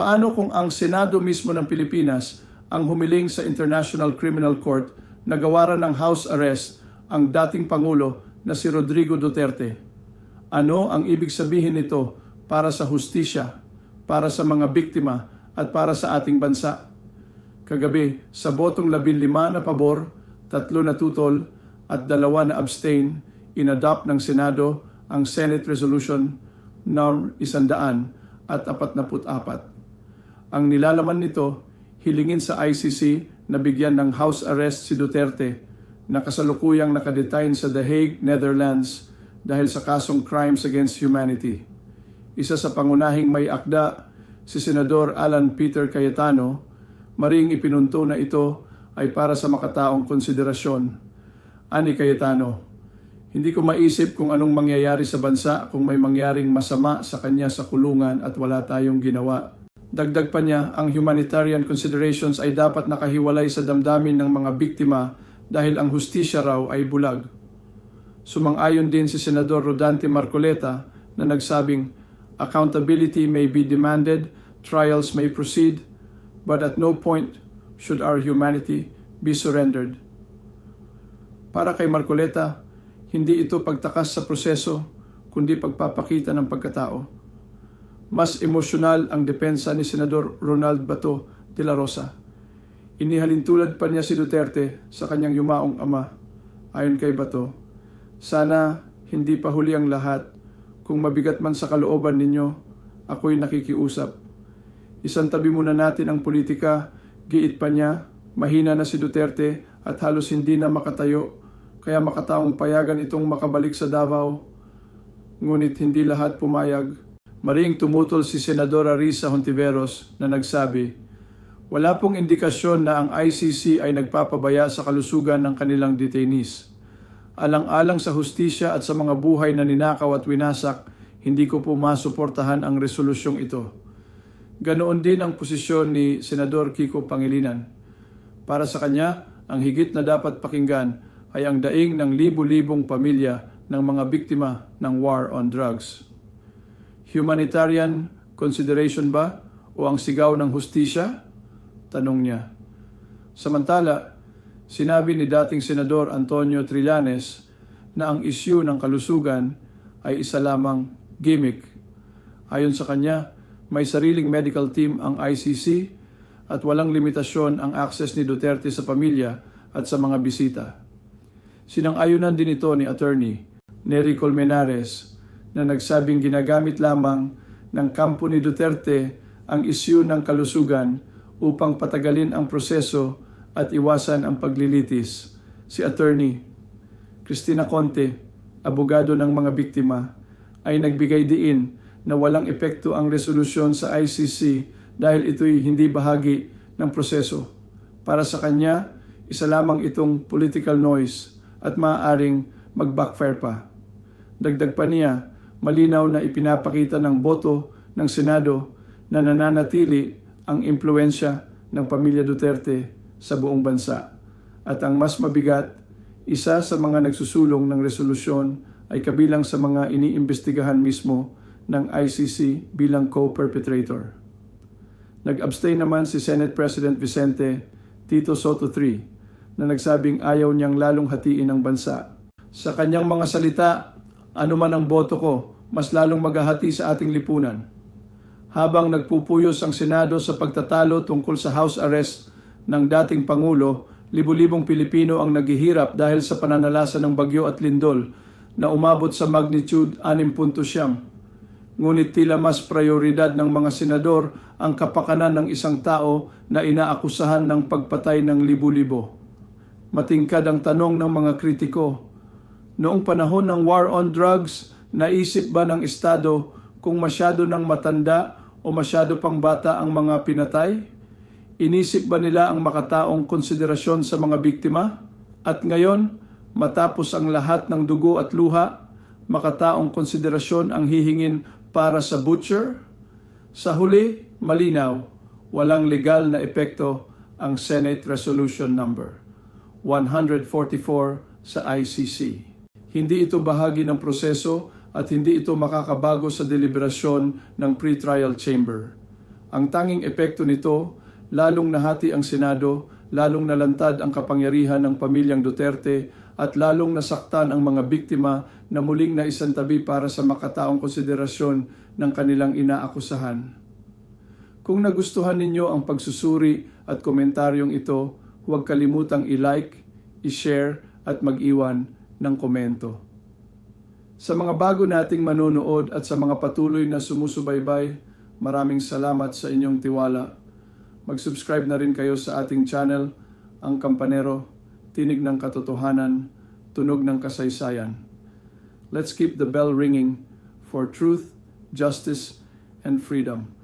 Paano kung ang Senado mismo ng Pilipinas ang humiling sa International Criminal Court na gawaran ng house arrest ang dating Pangulo na si Rodrigo Duterte? Ano ang ibig sabihin nito para sa hustisya, para sa mga biktima at para sa ating bansa? Kagabi, sa botong labing lima na pabor, tatlo na tutol at dalawa na abstain, inadopt ng Senado ang Senate Resolution Norm 100 at 44. Ang nilalaman nito, hilingin sa ICC na bigyan ng house arrest si Duterte na kasalukuyang nakadetain sa The Hague, Netherlands dahil sa kasong crimes against humanity. Isa sa pangunahing may akda, si Senador Alan Peter Cayetano, maring ipinunto na ito ay para sa makataong konsiderasyon. Ani Cayetano, hindi ko maisip kung anong mangyayari sa bansa kung may mangyaring masama sa kanya sa kulungan at wala tayong ginawa. Dagdag pa niya, ang humanitarian considerations ay dapat nakahiwalay sa damdamin ng mga biktima dahil ang hustisya raw ay bulag. Sumang-ayon din si Senador Rodante Marcoleta na nagsabing, accountability may be demanded, trials may proceed, but at no point should our humanity be surrendered. Para kay Marcoleta, hindi ito pagtakas sa proseso, kundi pagpapakita ng pagkatao. Mas emosyonal ang depensa ni Senador Ronald Bato de la Rosa. Inihalintulad pa niya si Duterte sa kanyang yumaong ama. Ayon kay Bato, sana hindi pa huli ang lahat. Kung mabigat man sa kalooban ninyo, ako'y nakikiusap. Isang tabi muna natin ang politika, giit pa niya, mahina na si Duterte at halos hindi na makatayo, kaya makataong payagan itong makabalik sa Davao. Ngunit hindi lahat pumayag Maring tumutol si Senadora Risa Hontiveros na nagsabi, wala pong indikasyon na ang ICC ay nagpapabaya sa kalusugan ng kanilang detainees. Alang-alang sa hustisya at sa mga buhay na ninakaw at winasak, hindi ko po masuportahan ang resolusyong ito. Ganoon din ang posisyon ni Senador Kiko Pangilinan. Para sa kanya, ang higit na dapat pakinggan ay ang daing ng libu-libong pamilya ng mga biktima ng war on drugs. Humanitarian consideration ba o ang sigaw ng hustisya? Tanong niya. Samantala, sinabi ni dating Senador Antonio Trillanes na ang isyu ng kalusugan ay isa lamang gimmick. Ayon sa kanya, may sariling medical team ang ICC at walang limitasyon ang access ni Duterte sa pamilya at sa mga bisita. Sinang-ayunan din ito ni Attorney Nery Colmenares na nagsabing ginagamit lamang ng kampo ni Duterte ang isyu ng kalusugan upang patagalin ang proseso at iwasan ang paglilitis. Si Attorney Cristina Conte, abogado ng mga biktima, ay nagbigay diin na walang epekto ang resolusyon sa ICC dahil ito'y hindi bahagi ng proseso. Para sa kanya, isa lamang itong political noise at maaaring mag-backfire pa. Dagdag pa niya, malinaw na ipinapakita ng boto ng Senado na nananatili ang impluensya ng pamilya Duterte sa buong bansa. At ang mas mabigat, isa sa mga nagsusulong ng resolusyon ay kabilang sa mga iniimbestigahan mismo ng ICC bilang co-perpetrator. Nag-abstain naman si Senate President Vicente Tito Soto III na nagsabing ayaw niyang lalong hatiin ang bansa. Sa kanyang mga salita, ano man ang boto ko, mas lalong maghahati sa ating lipunan. Habang nagpupuyos ang Senado sa pagtatalo tungkol sa house arrest ng dating Pangulo, libu-libong Pilipino ang naghihirap dahil sa pananalasa ng bagyo at lindol na umabot sa magnitude 6.7. Ngunit tila mas prioridad ng mga senador ang kapakanan ng isang tao na inaakusahan ng pagpatay ng libu-libo. Matingkad ang tanong ng mga kritiko Noong panahon ng war on drugs, naisip ba ng Estado kung masyado ng matanda o masyado pang bata ang mga pinatay? Inisip ba nila ang makataong konsiderasyon sa mga biktima? At ngayon, matapos ang lahat ng dugo at luha, makataong konsiderasyon ang hihingin para sa butcher? Sa huli, malinaw, walang legal na epekto ang Senate Resolution Number 144 sa ICC. Hindi ito bahagi ng proseso at hindi ito makakabago sa deliberasyon ng pre-trial chamber. Ang tanging epekto nito, lalong nahati ang Senado, lalong nalantad ang kapangyarihan ng pamilyang Duterte at lalong nasaktan ang mga biktima na muling naisantabi para sa makataong konsiderasyon ng kanilang inaakusahan. Kung nagustuhan ninyo ang pagsusuri at komentaryong ito, huwag kalimutang i-like, i-share at mag-iwan ng komento. Sa mga bago nating manonood at sa mga patuloy na sumusubaybay, maraming salamat sa inyong tiwala. Mag-subscribe na rin kayo sa ating channel, Ang Kampanero, Tinig ng Katotohanan, Tunog ng Kasaysayan. Let's keep the bell ringing for truth, justice, and freedom.